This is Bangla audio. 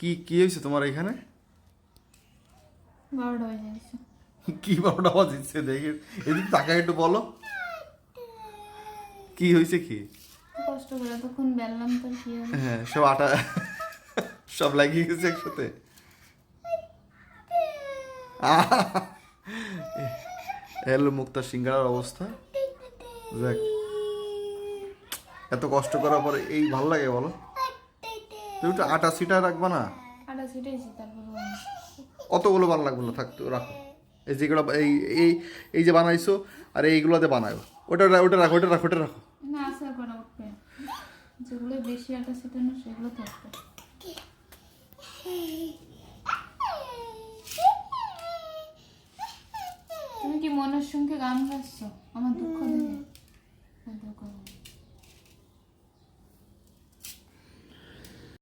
কি কি হয়েছে তোমার এখানে? কি বারোটা আওয়াজ দিচ্ছে দেখে। এদিক তাকায় একটু বলো। কি হয়েছে কি? কষ্ট করে তখন বেললাম তো কি হ্যাঁ সব আটা সব লাগিয়ে গেছে একসাথে। এলো মুক্তার সিঙ্গারার অবস্থা। দেখ এত কষ্ট করার পরে এই ভালো লাগে বলো? তুমি একটু আটা সিটা রাখবা না? আটা ছিটেছি তারপর অতগুলো ভালো লাগবে না থাকতো রাখো। এই যেগুলো এই এই এই যে বানাইছো আর এইগুলোতে বানায়ো ওটা ওটা রাখো ওটা রাখো ওটা রাখো। না আসা করা উঠবে। যেগুলো বেশি আটা ছিটানো সেগুলো থাকবে তুমি কি মনের সঙ্গে গান গাচ্ছ আমার দুঃখ